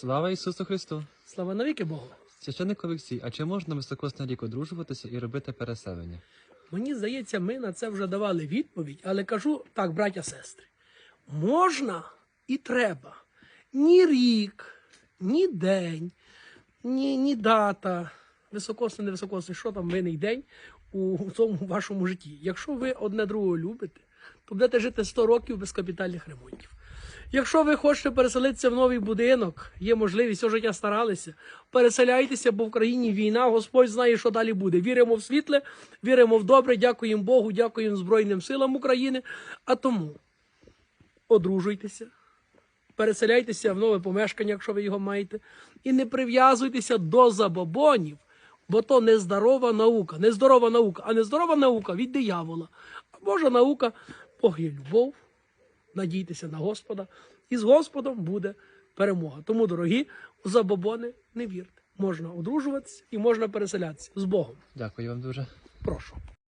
Слава Ісусу Христу! Слава навіки Богу. Священник Олексій, а чи можна високосний рік одружуватися і робити переселення? Мені здається, ми на це вже давали відповідь, але кажу так, браття сестри. Можна і треба. Ні рік, ні день, ні, ні дата, високосний, не високосний, що там винний день у цьому вашому житті. Якщо ви одне другого любите, то будете жити 100 років без капітальних ремонтів. Якщо ви хочете переселитися в новий будинок, є можливість, все життя старалися, переселяйтеся, бо в країні війна, Господь знає, що далі буде. Віримо в світле, віримо в добре, дякуємо Богу, дякуємо Збройним силам України. А тому одружуйтеся, переселяйтеся в нове помешкання, якщо ви його маєте, і не прив'язуйтеся до забобонів, бо то нездорова наука. Нездорова наука, а нездорова наука від диявола. А Божа наука Бог є любов. Надійтеся на Господа, і з Господом буде перемога. Тому, дорогі, у забобони не вірте. Можна одружуватися і можна переселятися з Богом. Дякую вам дуже. Прошу.